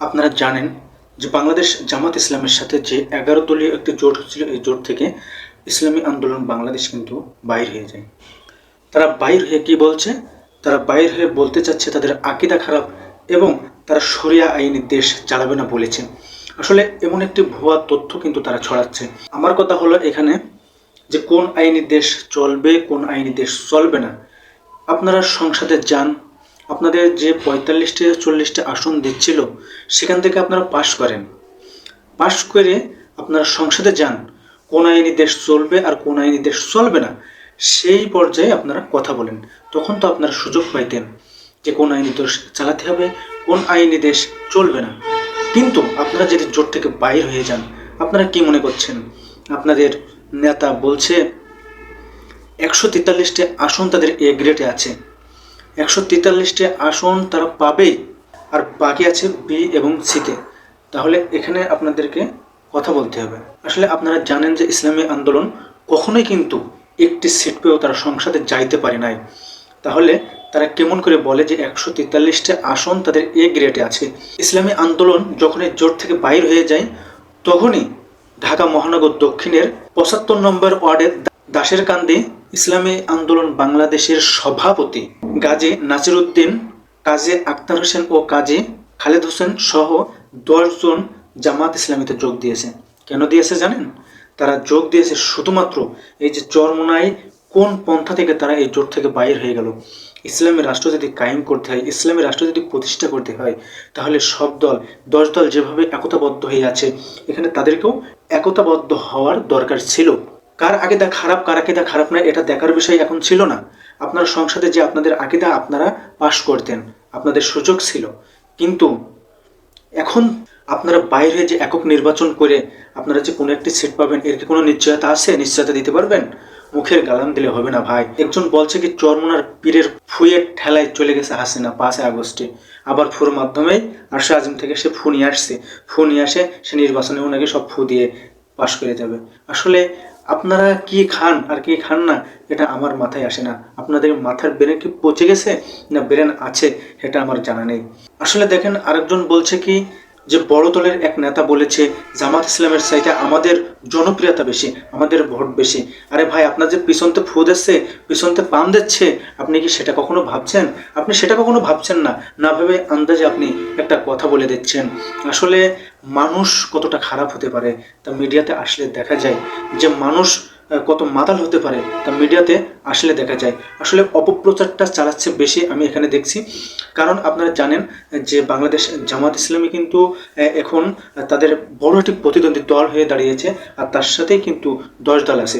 আপনারা জানেন যে বাংলাদেশ জামাত ইসলামের সাথে যে এগারো দলীয় একটি জোট হচ্ছিল এই জোট থেকে ইসলামী আন্দোলন বাংলাদেশ কিন্তু বাইর হয়ে যায়। তারা বাইর হয়ে কি বলছে? তারা বাইর হয়ে বলতে চাচ্ছে তাদের আকিদা খারাপ এবং তারা শরিয়া আইনি দেশ চালাবে না বলেছে। আসলে এমন একটি ভুয়া তথ্য কিন্তু তারা ছড়াচ্ছে। আমার কথা হলো এখানে যে কোন আইনি দেশ চলবে, কোন আইনি দেশ চলবে না। আপনারা সংসদে যান আপনাদের যে পঁয়তাল্লিশটি চল্লিশটি আসন দিচ্ছিল, সেখান থেকে আপনারা পাশ করেন। পাশ করে আপনারা সংসদে যান, কোন আইনি দেশ চলবে আর কোন আইনি দেশ চলবে না, সেই পর্যায়ে আপনারা কথা বলেন। তখন তো আপনারা সুযোগ পাইতেন যে কোন আইনি দেশ চালাতে হবে, কোন আইনি দেশ চলবে না। কিন্তু আপনারা যদি জোট থেকে বাইর হয়ে যান, আপনারা কি মনে করছেন? আপনাদের নেতা বলছে, একশো তেতাল্লিশটি আসন তাদের এ গ্রেডে আছে। একশো তেতাল্লিশটি আসন তারা পাবেই আর বাকি আছে বি এবং সিতে। তাহলে এখানে আপনাদেরকে কথা বলতে হবে। আসলে আপনারা জানেন যে ইসলামী আন্দোলন কখনোই কিন্তু একটি সিট পেয়েও তারা সংসদে যাইতে পারে নাই। তাহলে তারা কেমন করে বলে যে একশো তেতাল্লিশটি আসন তাদের এ গ্রেডে আছে? ইসলামী আন্দোলন যখন এই জোট থেকে বাইর হয়ে যায়, তখনই ঢাকা মহানগর দক্ষিণের পঁচাত্তর নম্বর ওয়ার্ডের দাসের কান্দে ইসলামী আন্দোলন বাংলাদেশের সভাপতি গাজী নাসিরুদ্দিন, কাজী আক্তার হোসেন ও কাজী খালেদ হোসেন সহ দশজন জামাত ইসলামীতে যোগ দিয়েছে। কেন দিয়েছে জানেন? তারা যোগ দিয়েছে শুধুমাত্র এই যে চরমোনাই কোন পন্থা থেকে তারা এই জোট থেকে বাইর হয়ে গেল। ইসলামী রাষ্ট্র যদি কায়েম করতে হয়, ইসলামী রাষ্ট্র যদি প্রতিষ্ঠা করতে হয়, তাহলে সব দল, দশ দল যেভাবে একতাবদ্ধ হয়ে আছে, এখানে তাদেরকেও একতাবদ্ধ হওয়ার দরকার ছিল। কার আকিদা খারাপ, কার আকিদা খারাপ না এটা দেখার বিষয় এখন ছিল না। আপনার সংসদে যে আপনাদের আকিদা আপনারা পাশ করতেন, আপনাদের সুযোগ ছিল। কিন্তু এখন আপনারা বাইরে যে একক নির্বাচন করে আপনারা যে কোনো একটি সিট পাবেন, এর কি কোনো নিশ্চয়তা আছে? নিশ্চয়তা দিতে পারবেন? মুখের গালাম দিলে হবে না ভাই। একজন বলছে কি, চরমনার পীরের ফুয়ের ঠেলায় চলে গেছে হাসিনা পাঁচই আগস্টে। আবার ফুর মাধ্যমেই আরশা আজম থেকে সে ফু নিয়ে আসছে। ফু নিয়ে আসে, সে নির্বাচনে ওনাকে সব ফু দিয়ে পাশ করে যাবে। আসলে আপনারা কি খান আর কি খান না, এটা আমার মাথায় আসে না। আপনাদের মাথার ব্রেন কি পচে গেছে না ব্রেন আছে, সেটা আমার জানা নেই। আসলে দেখেন আরেকজন বলছে কি যে বড় দলের এক নেতা বলেছে, জামাত ইসলামের চাইতে আমাদের জনপ্রিয়তা বেশি, আমাদের ভোট বেশি। আরে ভাই, আপনার যে পিছনতে ফু দিচ্ছে পিছনতে পান দিচ্ছে, আপনি কি সেটা কখনো ভাবছেন? আপনি সেটা কখনো ভাবছেন না। না ভেবে আন্দাজে আপনি একটা কথা বলে দিচ্ছেন। আসলে মানুষ কতটা খারাপ হতে পারে, তা মিডিয়াতে আসলে দেখা যায় যে মানুষ কত মাতাল হতে পারে তা মিডিয়াতে আসলে দেখা যায়। আসলে অপপ্রচারটা চালাচ্ছে বেশি আমি এখানে দেখছি। কারণ আপনারা জানেন যে বাংলাদেশ জামাত ইসলামী কিন্তু এখন তাদের বড় একটি প্রতিদ্বন্দ্বী দল হয়ে দাঁড়িয়েছে আর তার সাথেই কিন্তু দশ দল আছে।